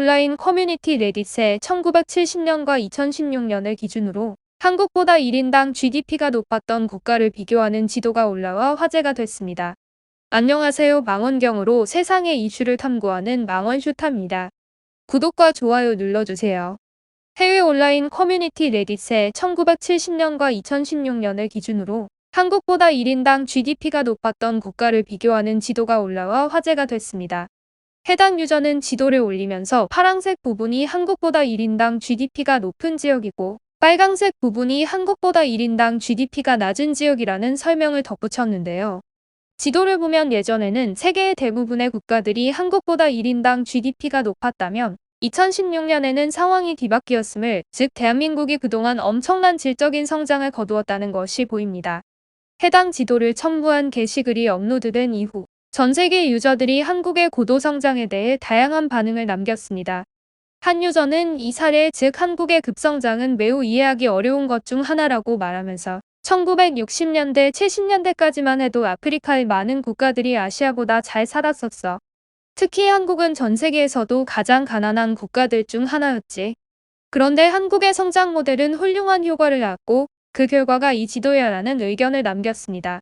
온라인 커뮤니티 레딧에 1970년과 2016년을 기준으로 한국보다 1인당 GDP가 높았던 국가를 비교하는 지도가 올라와 화제가 됐습니다. 안녕하세요 망원경으로 세상의 이슈를 탐구하는 망원슈타입니다. 구독과 좋아요 눌러주세요. 해외 온라인 커뮤니티 레딧에 1970년과 2016년을 기준으로 한국보다 1인당 GDP가 높았던 국가를 비교하는 지도가 올라와 화제가 됐습니다. 해당 유저는 지도를 올리면서 파랑색 부분이 한국보다 1인당 GDP가 높은 지역이고 빨강색 부분이 한국보다 1인당 GDP가 낮은 지역이라는 설명을 덧붙였는데요. 지도를 보면 예전에는 세계의 대부분의 국가들이 한국보다 1인당 GDP가 높았다면 2016년에는 상황이 뒤바뀌었음을 즉 대한민국이 그동안 엄청난 질적인 성장을 거두었다는 것이 보입니다. 해당 지도를 첨부한 게시글이 업로드된 이후 전 세계 유저들이 한국의 고도 성장에 대해 다양한 반응을 남겼습니다. 한 유저는 이 사례 즉 한국의 급성장은 매우 이해하기 어려운 것 중 하나라고 말하면서 1960년대, 70년대까지만 해도 아프리카의 많은 국가들이 아시아보다 잘 살았었어. 특히 한국은 전 세계에서도 가장 가난한 국가들 중 하나였지. 그런데 한국의 성장 모델은 훌륭한 효과를 낳았고 그 결과가 이 지도야라는 의견을 남겼습니다.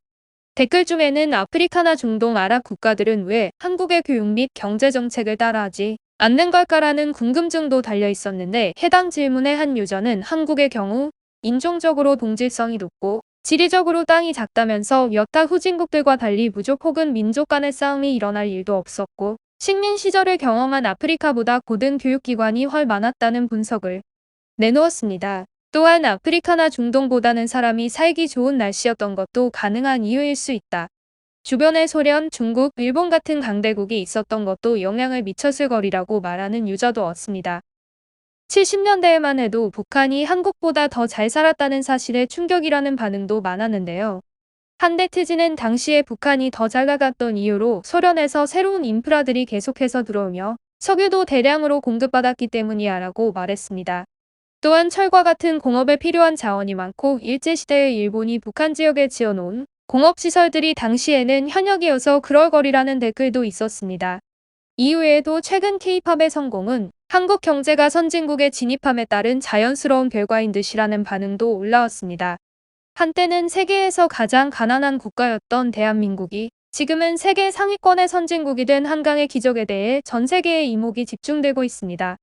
댓글 중에는 아프리카나 중동 아랍 국가들은 왜 한국의 교육 및 경제 정책을 따라하지 않는 걸까라는 궁금증도 달려 있었는데 해당 질문의 한 유저는 한국의 경우 인종적으로 동질성이 높고 지리적으로 땅이 작다면서 여타 후진국들과 달리 부족 혹은 민족 간의 싸움이 일어날 일도 없었고 식민 시절을 경험한 아프리카보다 고등 교육기관이 훨 많았다는 분석을 내놓았습니다. 또한 아프리카나 중동보다는 사람이 살기 좋은 날씨였던 것도 가능한 이유일 수 있다. 주변에 소련, 중국, 일본 같은 강대국이 있었던 것도 영향을 미쳤을 거리라고 말하는 유저도 없습니다. 70년대에만 해도 북한이 한국보다 더 잘 살았다는 사실에 충격이라는 반응도 많았는데요. 한대 트지는 당시에 북한이 더 잘 나갔던 이유로 소련에서 새로운 인프라들이 계속해서 들어오며 석유도 대량으로 공급받았기 때문이야 라고 말했습니다. 또한 철과 같은 공업에 필요한 자원이 많고 일제시대의 일본이 북한 지역에 지어놓은 공업시설들이 당시에는 현역이어서 그럴거리라는 댓글도 있었습니다. 이후에도 최근 케이팝의 성공은 한국 경제가 선진국에 진입함에 따른 자연스러운 결과인 듯이라는 반응도 올라왔습니다. 한때는 세계에서 가장 가난한 국가였던 대한민국이 지금은 세계 상위권의 선진국이 된 한강의 기적에 대해 전 세계의 이목이 집중되고 있습니다.